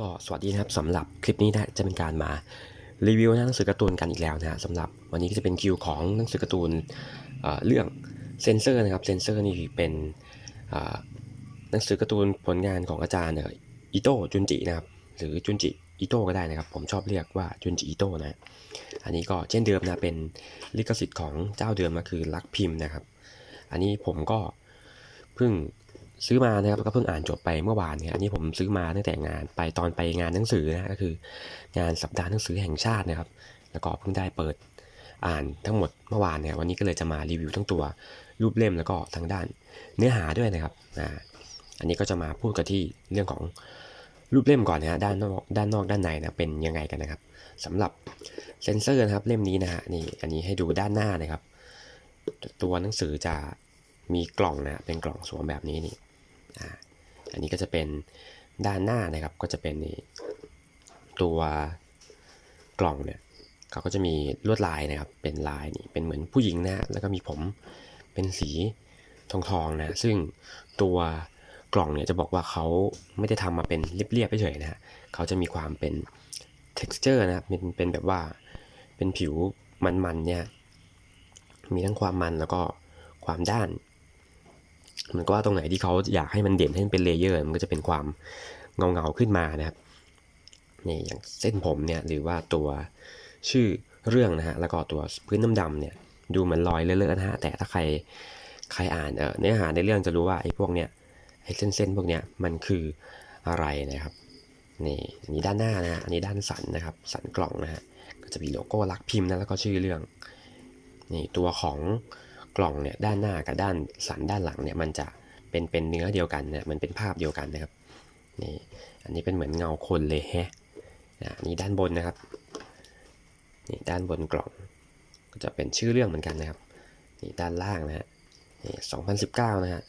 ก็สวัสดีนะครับสำหรับคลิปนี้นะจะเป็นการมารีวิวหนังสือการ์ตูนกันอีกแล้วนะฮะสำหรับวันนี้ก็จะเป็นคิวของหนังสือการ์ตูนเเรื่องเซนเซอร์นะครับเซนเซอร์นี่เป็นหนังสือการ์ตูนผลงานของอาจารย์เอออิโต้จุนจินะครับหรือจุนจิอิโต้ก็ได้นะครับ ผมชอบเรียกว่าจุนจิอิโต้นะอันนี้ก็เช่นเดิมนะเป็นลิขสิทธิ์ของเจ้าเดิมก็คือลักพิมพ์นะครับ อันนี้ผมก็เพิ่ง ซื้อมานะครับก็เพิ่งอ่านจบไปเมื่อวานเนี่ยอันนี้ผมซื้อมาตั้งแต่งานไปตอนไปงานหนังสือนะก็คืองานสัปดาห์หนังสือแห่งชาตินะครับ แล้วก็เพิ่งได้เปิดอ่านทั้งหมดเมื่อวานเนี่ยวันนี้ก็เลยจะมารีวิวทั้งตัวรูปเล่มแล้วก็ทางด้านเนื้อหาด้วยนะครับอ่าอันนี้ก็จะมาพูดกันที่เรื่องของรูปเล่มก่อนนะฮะด้านนอกด้านนอกด้านในนะเป็นยังไงกันนะครับสำหรับเซนเซอร์นะครับเล่มนี้นะฮะนี่อันนี้ให้ดูด้านหน้านะครับ ตัวหนังสือจะมีกล่องนะเป็นกล่องสวมแบบนี้นี่ อันนี้ก็จะเป็นด้านหน้านะครับ ก็จะเป็นตัวกล่องเนี่ยเขาก็จะมีลวดลายนะครับ เป็นลายนี่ เป็นเหมือนผู้หญิงนะ แล้วก็มีผมเป็นสีทองทองนะ ซึ่งตัวกล่องเนี่ยจะบอกว่าเขาไม่ได้ทำมาเป็นเรียบๆเฉยๆนะฮะเขาจะมีความเป็น texture นะครับเป็นเป็นแบบว่าเป็นผิวมันๆเนี่ย มีทั้งความมันแล้วก็ความด้าน มันก็ว่าตรงไหนที่เขาอยากให้มันเด่นให้มันเป็นเลเยอร์มันก็จะเป็นความเงาเงาๆขึ้นมานะครับนี่อย่างเส้นผมเนี่ยหรือว่าตัวชื่อเรื่องนะฮะแล้วก็ตัวพื้นน้ำดำๆเนี่ยดูเหมือนรอยเลอะๆนะฮะแต่ถ้าใครใครอ่านเนื้อหาในเรื่องจะรู้ว่าไอ้พวกเนี้ยไอ้เส้นๆพวกเนี้ยมันคืออะไรนะครับนี่อันนี้ด้านหน้านะฮะอันนี้ด้านสันนะครับสันกล่องนะฮะก็จะมีโลโก้ลักพิมพ์นะแล้วก็ชื่อเรื่องนี่ตัวของ กล่องเนี่ยด้านหน้ากับด้านสันด้านหลังเนี่ยมันจะเป็นเป็นเนื้อเดียวกันเนี่ยมันเป็นภาพเดียวกันนะครับนี่อันนี้เป็นเหมือนเงาคนเลยแฮะนะอันนี้ด้านบนนะครับนี่ด้านบนกล่องก็จะเป็นชื่อเรื่องเหมือนกันนะครับนี่ด้านล่างนะฮะนี่2019นะฮะ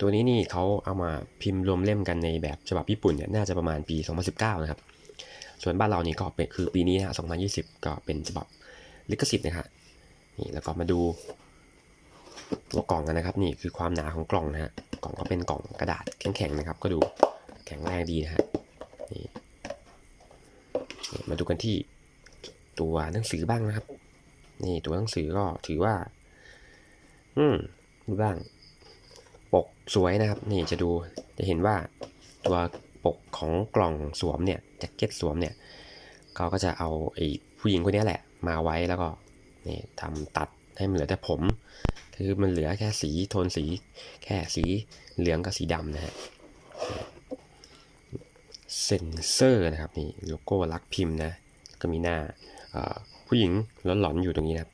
ตัวนี้นี่เขาเอามาพิมพ์รวมเล่มกันในแบบฉบับญี่ปุ่นเนี่ยน่าจะประมาณปี 2019 นะครับ ส่วนบ้านเรานี่ก็เป็นคือปีนี้นะฮะ2020 ก็เป็นฉบับลิขสิทธิ์นะฮะนี่แล้วก็มาดู ตัวกล่องกันนะครับ นี่คือความหนาของกล่องนะฮะกล่องก็เป็นกล่องกระดาษแข็งๆนะครับ ก็ดูแข็งแรงดีนะฮะนี่มาดูกันที่ตัวหนังสือบ้างนะครับ นี่ตัวหนังสือก็ถือว่า อืมดูบ้าง ปกสวยนะครับ นี่จะดูจะเห็นว่าตัวปกของกล่องสวมเนี่ยแจ็คเก็ตสวมเนี่ยเขาก็จะเอาไอ้ผู้หญิงคนนี้แหละ มาไว้แล้วก็นี่ทำตัดให้มันเหลือแต่ผม คือมันเหลือแค่สีโทนสี แค่สีเหลืองกับสีดำนะฮะเซนเซอร์นะครับนี่โลโก้ลักพิมพ์นะก็มีหน้าผู้หญิงหลอนๆอยู่ตรงนี้นะครับ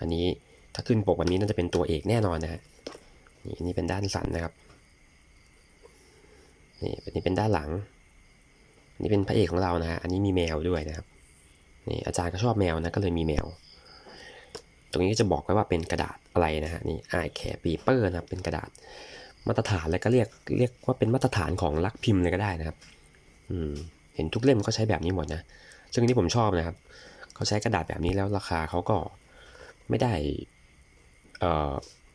อันนี้ถ้าขึ้นปกแบบนี้น่าจะเป็นตัวเอกแน่นอนนะฮะนี่นนี้เป็นด้านสันนะครับนี่อันนี้เป็นด้านหลังนนี้เป็นพระเอกของเรานะฮะอันนี้มีแมวด้วยนะครับนี่อาจารย์ก็ชอบแมวนะก็เลยมีแมว ตรงนี้ก็จะบอกไว้ว่าเป็นกระดาษอะไรนะฮะนี่ไอแคปีเปอร์นะครับเป็นกระดาษมาตรฐานแล้วก็เรียกเรียกว่าเป็นมาตรฐานของลักพิมพ์เลยก็ได้นะครับอืมเห็นทุกเล่มก็ใช้แบบนี้หมดนะซึ่งอันนี่ผมชอบนะครับเขาใช้กระดาษแบบนี้แล้วราคาเขาก็ไม่ได้เอ่อ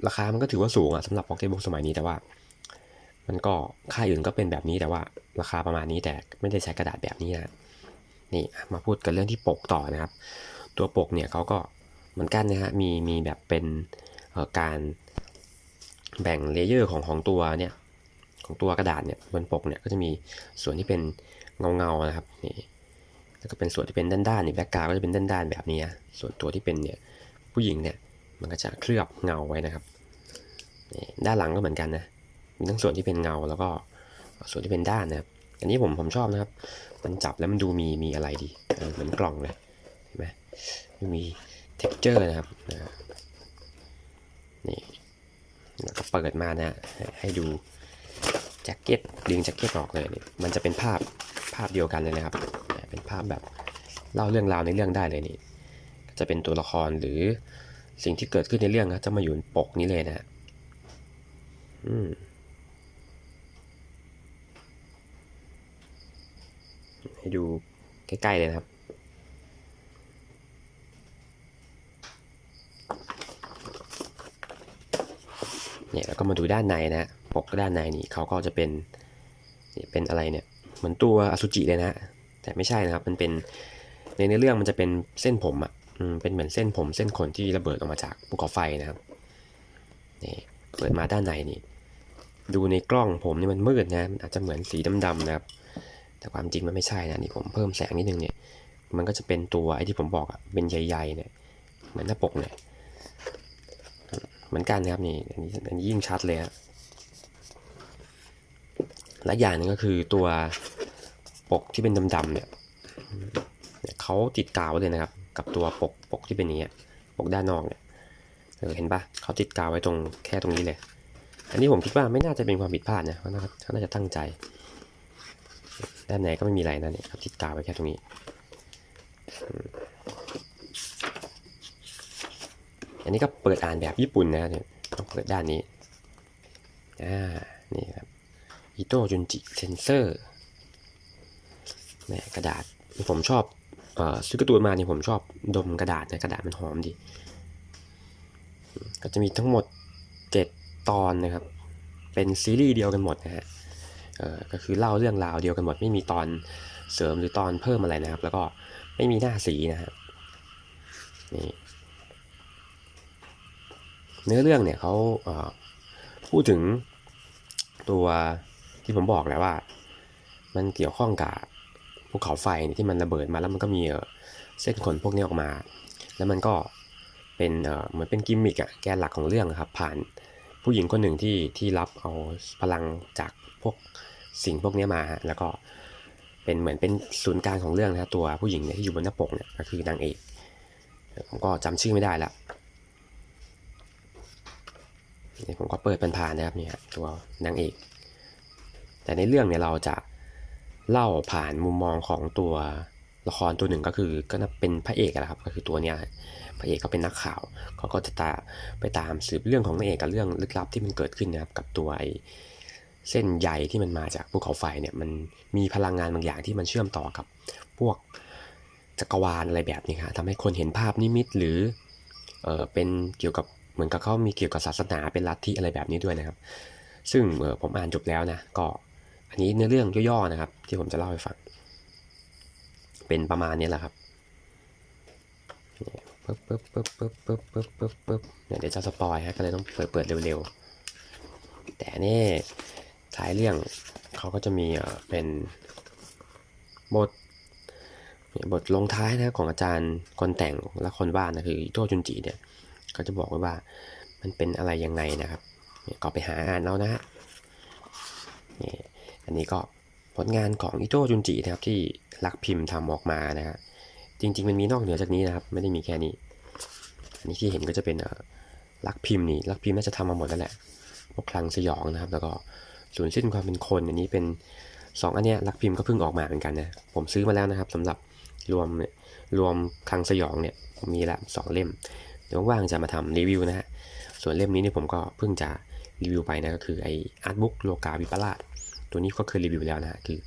ราคามันก็ถือว่าสูงอะสำหรับพ็อกเก็ตบุ๊กสมัยนี้แต่ว่า มันก็ค่ายอื่นก็เป็นแบบนี้แต่ว่า ราคาประมาณนี้แต่ไม่ได้ใช้กระดาษแบบนี้นะนี่มาพูดกันเรื่องที่ปกต่อนะครับ ตัวปกเนี่ยเขาก็ เหมือนกันนะฮะมีมีแบบเป็นการแบ่งเลเยอร์ของของตัวเนี่ยของตัวกระดาษเนี่ยบนปกเนี่ยก็จะมีส่วนที่เป็นเงาเงานะครับนี่แล้วก็เป็นส่วนที่เป็นด้านๆนี่แบ็กกราวก็จะเป็นด้านๆแบบนี้ส่วนตัวที่เป็นเนี่ยผู้หญิงเนี่ยมันก็จะเคลือบเงาไว้นะครับนี่ด้านหลังก็เหมือนกันนะมีทั้งส่วนที่เป็นเงาแล้วก็ส่วนที่เป็นด้านนะครับอันนี้ผมผมชอบนะครับ มันจับแล้วมันดูมีมีอะไรดีเหมือนกล่องเลยเห็นไหมมี texture นะครับนะนี่แล้วก็เปิดมานะให้ดูแจ็คเก็ตดึงแจ็คเก็ตออกเลยนี่มันจะเป็นภาพภาพเดียวกันเลยนะครับ เป็นภาพแบบเล่าเรื่องราวในเรื่องได้เลยนี่จะเป็นตัวละครหรือสิ่งที่เกิดขึ้นในเรื่องนะจะมาอยู่นปกนี้เลยนะอืมให้ดูใกล้ๆเลยนะครับ เนี่ยแล้วก็มาดูด้านในนะฮะปกด้านในนี่เขาก็จะเป็นเป็นอะไรเนี่ยเหมือนตัวอสุจิเลยนะ แต่ไม่ใช่นะครับมันเป็นในเนื้อเรื่องมันจะเป็นเส้นผมอะเป็นเหมือนเส้นผมเส้นขนที่ระเบิดออกมาจากภูเขาไฟนะครับนี่เปิดมาด้านในนี่ ดูในกล้องผมนี่มันมืดนะมันอาจจะเหมือนสีดำๆนะครับ แต่ความจริงมันไม่ใช่นะนี่ผมเพิ่มแสงนิดนึงเนี่ย มันก็จะเป็นตัวไอ้ที่ผมบอกอะเป็นใหญ่ๆเนี่ยเหมือนหน้าปกเนี่ย มือนกันนะครับนี่อันนี้อันนี้ยิ่งชัดเลยฮะและอย่างนึงก็คือตัวปกที่เป็นดำๆเนี่ยเขาติดกาวไว้เลยนะครับ กับตัวปกปกที่เป็นอย่างเงี้ปกด้านนอกเนี่ยเออเห็นปะเขาติดกาวไว้ตรงแค่ตรงนี้เลย อันนี้ผมคิดว่าไม่น่าจะเป็นความผิดพลาดนะเขาน่าเขาน่าจะตั้งใจ ด้านในก็ไม่มีอะไรนะเนี่ยครับติดกาวไว้แค่ตรงนี้ อันนี้ก็เปิดอ่านแบบญี่ปุ่นนะเนี่ยต้องเปิดด้านนี้ อ่า นี่ครับอิโตจุนจิเซนเซอร์แหมกระดาษ ผมชอบอซื้อการ์ตูนมาเนี่ยผมชอบดมกระดาษนะกระดาษมันหอมดี ก็จะมีทั้งหมด 7 ตอนนะครับ เป็นซีรีส์เดียวกันหมดนะฮะก็คือเล่าเรื่องราวเดียวกันหมด ไม่มีตอนเสริมหรือตอนเพิ่มอะไรนะครับ แล้วก็ไม่มีหน้าสีนะครับนี่ เนื้อเรื่องเนี่ยเขาเพูดถึงตัวที่ผมบอกแล้วว่า มันเกี่ยวข้องกับภูเขาไฟที่มันระเบิดมาแล้วมันก็มีเส้นขนพวกนี้ออกมา แล้วมันก็เป็นเหมือนเป็นกิมมิกอะแกนหลักของเรื่องครับ ผ่านผู้หญิงคนหนึ่งที่ที่รับเอาพลังจากพวกสิ่งพวกนี้มา แล้วก็เป็นเหมือนเป็นศูนย์กลางของเรื่องนะตัวผู้หญิงเนี่ยที่อยู่บนหน้าปกเนี่ยก็คือนางเอกผมก็จำชื่อไม่ได้ละ นี่ผมก็เปิดเป็นผ่านนะครับเนี่ยตัวนางเอก แต่ในเรื่องเนี่ยเราจะเล่าผ่านมุมมองของตัวละครตัวหนึ่งก็คือก็นับเป็นพระเอกอะนะครับก็คือตัวเนี้ยพระเอกก็เป็นนักข่าวเขาก็จะตาไปตามสืบเรื่องของนางเอกกับเรื่องลึกลับที่มันเกิดขึ้นนะครับกับตัวไอเส้นใยที่มันมาจากภูเขาไฟเนี่ยมันมีพลังงานบางอย่างที่มันเชื่อมต่อกับพวกจักรวาลอะไรแบบนี้ครับทำให้คนเห็นภาพนิมิตหรือเออเป็นเกี่ยวกับ เหมือนกับเขามีเกี่ยวกับศาสนาเป็นลัทธิอะไรแบบนี้ด้วยนะครับ ซึ่งเออผมอ่านจบแล้วนะก็อันนี้เนื้อเรื่องย่อๆนะครับ ที่ผมจะเล่าให้ฟัง เป็นประมาณนี้แหละครับเนี่ยปึ๊บปึ๊บปึ๊บปึ๊บปึ๊บปึ๊บปึ๊บปึ๊บเนี่ยเดี๋ยวจะสปอยฮะก็เลยต้องเปิดเปิดเร็วๆ แต่นี่ท้ายเรื่องเขาก็จะมีเอ่อเป็นบทบทลงท้ายนะของอาจารย์คนแต่งและคนวาดนะคือโตจุนจิเนี่ย ก็จะบอกไว้ว่า มันเป็นอะไรยังไงนะครับเนี่ยก็ไปหาอ่านเอานะฮะนี่อันนี้ก็ผลงานของอิโตจุนจินะครับที่รักพิมพ์ทำออกมานะฮะจริง ๆ มันมีนอกเหนือจากนี้นะครับ ไม่ได้มีแค่นี้ อันนี้ที่เห็นก็จะเป็นเอ่อรักพิมพ์นี่รักพิมพ์น่าจะทำมาหมดแล้วแหละพวกคลังสยองนะครับ แล้วก็สูญสิ้นความเป็นคน อันนี้เป็นสองอันเนี้ยรักพิมพ์ก็เพิ่งออกมาเหมือนกันนะผมซื้อมาแล้วนะครับสำหรับรวมเนี่ยรวมคลังสยองเนี่ยผมมีละสองเล่ม เดี๋ยวว่างๆจะมาทำรีวิวนะฮะ ส่วนเล่มนี้เนี่ยผมก็เพิ่งจะรีวิวไปนะก็คือไออาร์ตบุ๊กโลกาวิปลาสตัวนี้ก็เคยรีวิวแล้วนะฮะคือ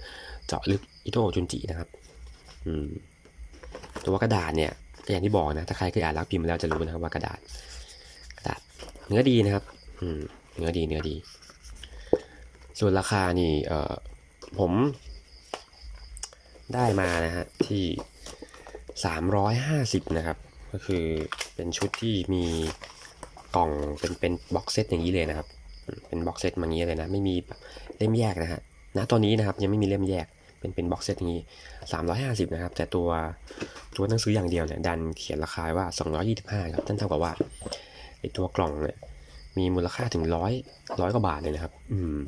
เจาะลึกอิโตจุนจินะครับอืมตัวกระดาษเนี่ยก็อย่างที่บอกนะถ้าใครเคยอ่านรักพิมพ์มาแล้วจะรู้นะครับว่ากระดาษกระดาษเนื้อดีนะครับอืมเนื้อดีเนื้อดี ส่วนราคานี่เอ่อผมได้มานะฮะที่ 350 นะครับ ก็คือเป็นชุดที่มีกล่องเป็นเป็นบ็อกเซตอย่างนี้เลยนะครับ เป็นบ็อกเซตมาอย่างนี้เลยนะ ไม่มีเล่มแยกนะฮะณตอนนี้นะครับยังไม่มีเล่มแยกเป็นเป็นบ็อกเซตอย่างนี้ 350 นะครับ แต่ตัวตัวหนังสืออย่างเดียวเนี่ยดันเขียนราคาว่า 225 ครับนั่นเท่ากับว่าไอตัวกล่องเนี่ยมีมูลค่าถึงร้อยร้อยกว่าบาทเลยนะครับ อืม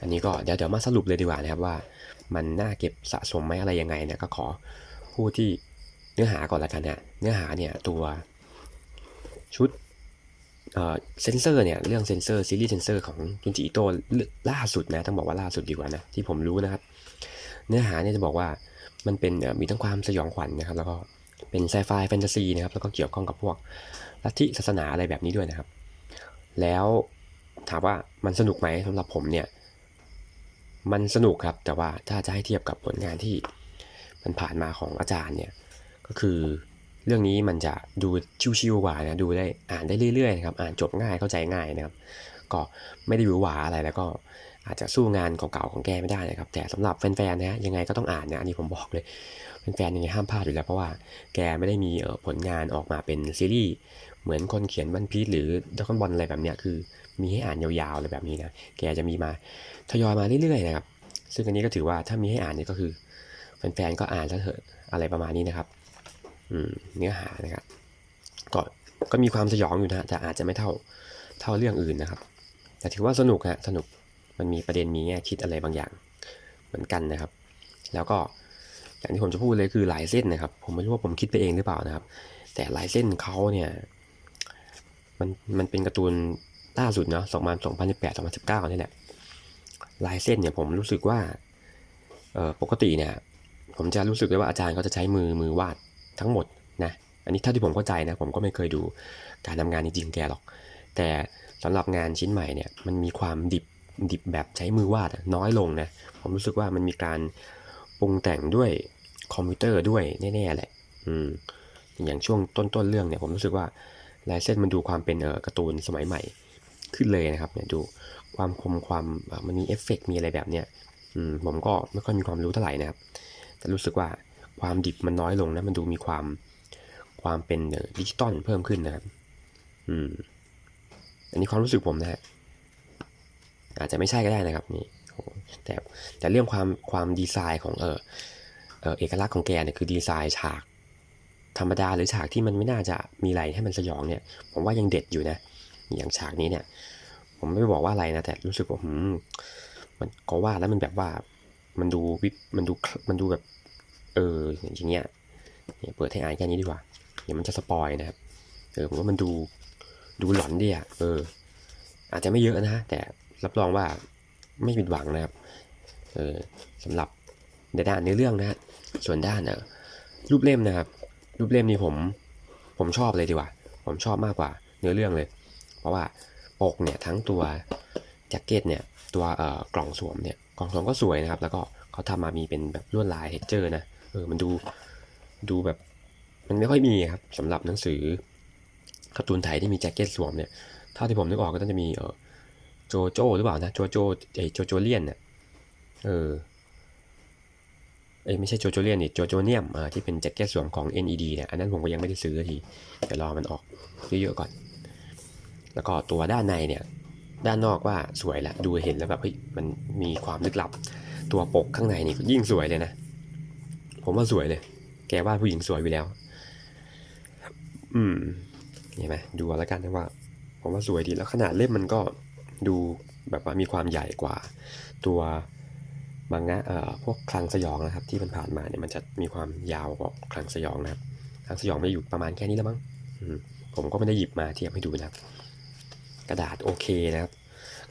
อันนี้ก็เดี๋ยวเดี๋ยวมาสรุปเลยดีกว่านะครับว่า มันน่าเก็บสะสมไหมอะไรยังไงเนี่ยก็ขอพูดที่ เนื้อหาก่อนละกันเนะเนื้อหาเนี่ยตัวชุดเซนเซอร์เนี่ยเรื่องเซนเซอร์ซีรีส์เซนเซอร์ของจุนจิอิโตะล่าสุดนะต้องบอกว่าล่าสุดดีกว่านะที่ผมรู้นะครับ เนื้อหาเนี่ยจะบอกว่ามันเป็นมีทั้งความสยองขวัญนะครับ แล้วก็เป็นไซไฟแฟนตาซีนะครับแล้วก็เกี่ยวข้องกับพวกลัทธิศาสนาอะไรแบบนี้ด้วยนะครับ แล้วถามว่ามันสนุกไหมสำหรับผมเนี่ยมันสนุกครับแต่ว่าถ้าจะให้เทียบกับผลงานที่มันผ่านมาของอาจารย์เนี่ย ก็คือเรื่องนี้มันจะดูชิวๆกว่านะดูได้อ่านได้เรื่อยๆนะครับอ่านจบง่ายเข้าใจง่ายนะครับ ก็ไม่ได้หวือหวาอะไรแล้วก็อาจจะสู้งานเก่าๆของแกไม่ได้นะครับ แต่สำหรับแฟนๆนะฮะยังไงก็ต้องอ่านนะอันนี้ผมบอกเลยแฟนๆยังไงห้ามพลาดอยู่แล้วเพราะว่าแกไม่ได้มีผลงานออกมาเป็นซีรีส์เหมือนคนเขียนวันพีซหรือดรากอนบอลอะไรแบบเนี้ยคือ มีให้อ่านยาวๆอะไรแบบนี้นะแกจะมีมาทยอยมาเรื่อยๆนะครับซึ่งอันนี้ก็ถือว่าถ้ามีให้อ่านนี่ก็คือแฟนๆก็อ่านซะเถอะอะไรประมาณนี้นะครับ เนื้อหานะครับ ก็ก็มีความสยองอยู่นะแต่อาจจะไม่เท่าเท่าเรื่องอื่นนะครับ แต่ถือว่าสนุกฮะสนุกมันมีประเด็นมีแง่คิดอะไรบางอย่างเหมือนกันนะครับ แล้วก็อย่างที่ผมจะพูดเลยคือหลายเส้นนะครับ ผมไม่รู้ว่าผมคิดไปเองหรือเปล่านะครับ แต่ลายเส้นเขาเนี่ยมันมันเป็นการ์ตูนล่าสุดเนาะสองพันสองพันสิบแปดสองพันสิบเก้านี่แหละลายเส้นเนี่ยผมรู้สึกว่าปกติเนี่ย ผมจะรู้สึกเลยว่าอาจารย์เขาจะใช้มือมือวาด ทั้งหมดนะอันนี้เท่าที่ผมเข้าใจนะผมก็ไม่เคยดูการทำงานจริงๆแกหรอก แต่สำหรับงานชิ้นใหม่เนี่ยมันมีความดิบดิบแบบใช้มือวาดน้อยลงนะผมรู้สึกว่ามันมีการปรุงแต่งด้วยคอมพิวเตอร์ด้วยแน่ๆแหละอืมอย่างช่วงต้นๆเรื่องเนี่ยผมรู้สึกว่าลายเส้นมันดูความเป็นเออการ์ตูนสมัยใหม่ขึ้นเลยนะครับเนี่ยดูความคมความมันมีเอฟเฟกต์มีอะไรแบบเนี้ยอืมผมก็ไม่ค่อยมีความรู้เท่าไหร่นะครับ แต่รู้สึกว่า ความดิบมันน้อยลงนะ มันดูมีความความเป็นดิจิตอลเพิ่มขึ้นนะครับ อืม อันนี้ความรู้สึกผมนะฮะ อาจจะไม่ใช่ก็ได้นะครับนี่แต่แต่เรื่องความความดีไซน์ของเออเออเอกลักษณ์ของแกเนี่ยคือดีไซน์ฉาก ธรรมดาหรือฉากที่มันไม่น่าจะมีอะไรให้มันสยองเนี่ย ผมว่ายังเด็ดอยู่นะ อย่างฉากนี้เนี่ย ผมไม่บอกว่าอะไรนะ แต่รู้สึกว่าหืมมันก็ว่าแล้วมันแบบว่ามันดูวิบมันดูมันดูแบบ เอออย่างเงี้ยเนี่ยเปิดให้อ่านแค่นี้ดีกว่าเดี๋ยวมันจะสปอยนะครับ เออผมว่ามันดูดูหลอนดีอะเออ อาจจะไม่เยอะนะแต่รับรองว่าไม่ผิดหวังนะครับ เออสำหรับในด้านเนื้อเรื่องนะฮะส่วนด้านเออรูปเล่มนะครับ รูปเล่มนี่ผมผมชอบเลยดีกว่า ผมชอบมากกว่าเนื้อเรื่องเลย เพราะว่าปกเนี่ยทั้งตัวแจ็คเก็ตเนี่ยตัวเอ่อกล่องสวมเนี่ยกล่องสวมก็สวยนะครับ แล้วก็เขาทำมามีเป็นแบบลวดลายเท็กเจอร์นะ เออมันดูดูแบบ มันไม่ค่อยมีครับสำหรับหนังสือการ์ตูนไทยที่มีแจ็คเก็ตสวมเนี่ยเท่าที่ผมนึกออกก็ต้องจะมีเออโจโจ้หรือเปล่านะโจโจไอโจโจเลียนเนี่ยเออเอ้ไม่ใช่โจโจเลียนนี่โจโจเนียมอ่าที่เป็นแจ็คเก็ตสวมของ NED เนี่ยอันนั้นผมก็ยังไม่ได้ซื้อทีเดี๋ยวรอมันออกเยอะๆก่อน แล้วก็ตัวด้านในเนี่ยด้านนอกว่าสวยแหละดูเห็นแล้วแบบเฮ้ยมันมีความลึกลับ ตัวปกข้างในนี่ยิ่งสวยเลยนะ ผมว่าสวยเลย แกว่าผู้หญิงสวยอยู่แล้ว อืมเห็นไหมดูแล้วกันนะว่า ผมว่าสวยดีแล้วขนาดเล่มมันก็ดูแบบว่ามีความใหญ่กว่า ตัวมังงะเอ่อพวกคลังสยองนะครับ ที่มันผ่านมาเนี่ยมันจะมีความยาวกว่าคลังสยองนะครับคลังสยองไม่อยู่ประมาณแค่นี้แล้วมั้งผมก็ไม่ได้หยิบมาเทียบให้ดูนะครับ กระดาษโอเคนะครับ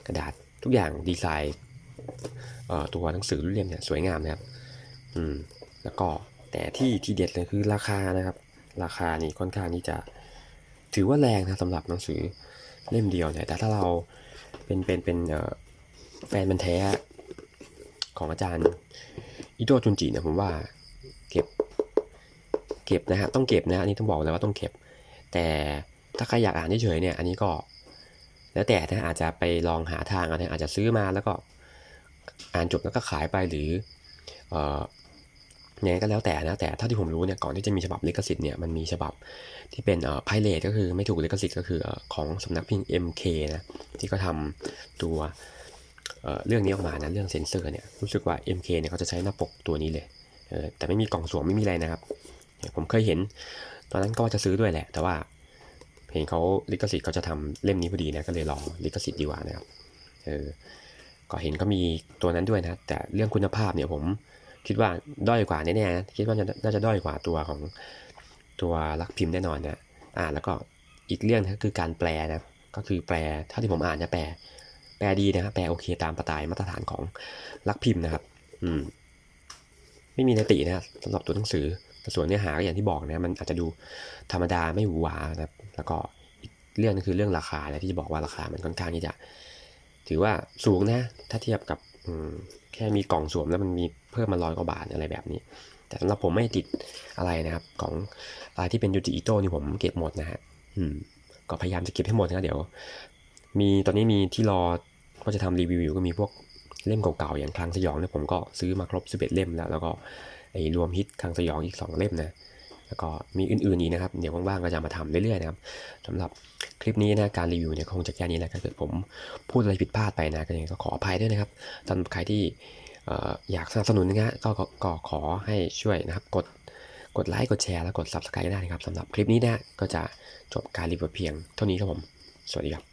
กระดาษทุกอย่างดีไซน์เอ่อตัวหนังสือรุ่นเล่มเนี่ยสวยงามนะครับ อืม แล้วก็แต่ที่ทีเด็ดเลยคือราคานะครับ ราคานี่ค่อนข้างที่จะถือว่าแรงนะสำหรับหนังสือเล่มเดียวเนี่ยแต่ถ้าเราเป็นเป็นเป็นเออแฟนมันแท้ของอาจารย์อิโตจุนจิเนี่ยผมว่าเก็บเก็บนะฮะต้องเก็บนะอันนี้ต้องบอกเลยว่าต้องเก็บ แต่ถ้าใครอยากอ่านเฉยเนี่ยอันนี้ก็ แล้วแต่นะอาจจะไปลองหาทางอาจจะซื้อมาแล้วก็อ่านจบแล้วก็ขายไปหรือเอ่อ ยังไงก็แล้วแต่นะแต่เท่าที่ผมรู้เนี่ยก่อนที่จะมีฉบับลิขสิทธิ์เนี่ยมันมีฉบับที่เป็นเอ่อไพเรตก็คือไม่ถูกลิขสิทธิ์ก็คือของสำนักพิมพ์ MK นะที่เขาทำตัวเอ่อเรื่องนี้ออกมานะเรื่องเซนเซอร์เนี่ยรู้สึกว่า MK เนี่ยเขาจะใช้หน้าปกตัวนี้เลยเออแต่ไม่มีกล่องสวมไม่มีอะไรนะครับ ผมเคยเห็น ตอนนั้นก็ว่าจะซื้อด้วยแหละ แต่ว่าเห็นเขาลิขสิทธิ์เขาจะทำเล่มนี้พอดีนะก็เลยรองลิขสิทธิ์ดีกว่านะครับเออก็เห็นก็มีตัวนั้นด้วยนะแต่เรื่องคุณภาพเนี่ยผม คิดว่าด้อยกว่าแน่ๆนะคิดว่าจะน่าจะด้อยกว่าตัวของตัวรักพิมพ์แน่นอนนะอ่าแล้วก็อีกเรื่องนะคือการแปลนะก็คือแปลเท่าที่ผมอ่านเนี่ยแปล แปลดีนะครับแปลโอเคตามประตายมาตรฐานของรักพิมพ์นะครับ อืม ไม่มีนตินะสำหรับตัวหนังสือแต่ส่วนเนื้อหาก็อย่างที่บอกนะมันอาจจะดูธรรมดาไม่หวือหวานะครับ แล้วก็อีกเรื่องนึงคือเรื่องราคานะที่จะบอกว่าราคามันค่อนข้างที่จะ ถือว่าสูงนะ ถ้าเทียบกับอืม แค่มีกล่องสวมแล้วมันมีเพิ่มมาร้อยกว่าบาทอะไรแบบนี้ แต่สำหรับผมไม่ติดอะไรนะครับของอะไรที่เป็นยูจิอิโต้นี่ผมเก็บหมดนะฮะอืมก็พยายามจะเก็บให้หมดนะเดี๋ยว มีตอนนี้มีที่รอก็จะทำรีวิวอยู่ก็มีพวกเล่มเก่าๆอย่างคลังสยองเนี่ยผมก็ซื้อมาครบ 11 เล่มแล้ว แล้วก็ไอ้รวมฮิตคลังสยองอีก 2 เล่มนะแล้วก็มีอื่นๆอีกนะครับ เดี๋ยวว่างๆก็จะมาทำเรื่อยๆนะครับสำหรับ คลิปนี้นะการรีวิวเนี่ยคงจะแค่นี้แหละถ้าเกิดผมพูดอะไรผิดพลาดไปนะก็ยังก็ขออภัยด้วยนะครับสำหรับใครที่ออยากสนับสนุนนะก็ก็ก็ขอให้ช่วยนะครับ กดกดไลค์กดแชร์แล้วกด subscribe ได้นะครับสำหรับคลิปนี้นะก็จะจบการรีวิวเพียงเท่านี้ครับผม สวัสดีครับ